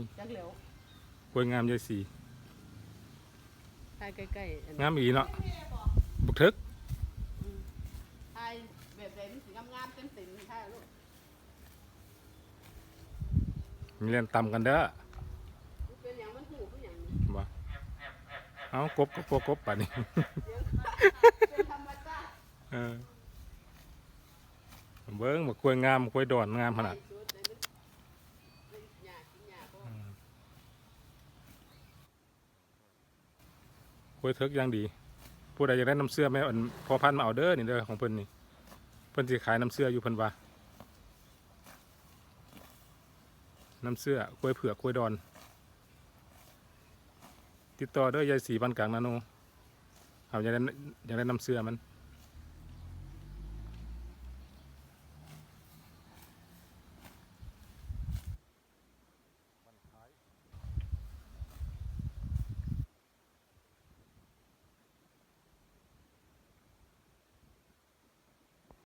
ยจักเหลียวกล้วยงามยายสีถ่ายใกล้ๆอันงามอีหลีเนาะบุกทึกถ่ายแบบใดมันสิงามๆเต็มๆถ่ายลูกมีเรียนตำกันเด้อมันเป็นหยังมันหูคือหยังบ่เอากบกบกบกบป่านนี้เป็นธรรมชาติเออเบิ้งบักกล้วยงามกล้วยดอนงามขนาดสุดเลยมันมันหยากินหยาบ่ กล้วยเทิกย่างดี ผู้ใดอยากได้น้ำเสื้อแม่อันพอพันมาเอาเด้อนี่เด้อของเพิ่นนี่เพิ่นสิขายน้ำเสื้ออยู่เพิ่นว่าน้ำเสื้อกล้วยเผือกกล้วยดอน ติดต่อเด้อยายสีบ้านกลางนาโนเอาอยากได้อยากได้น้ำเสื้อมัน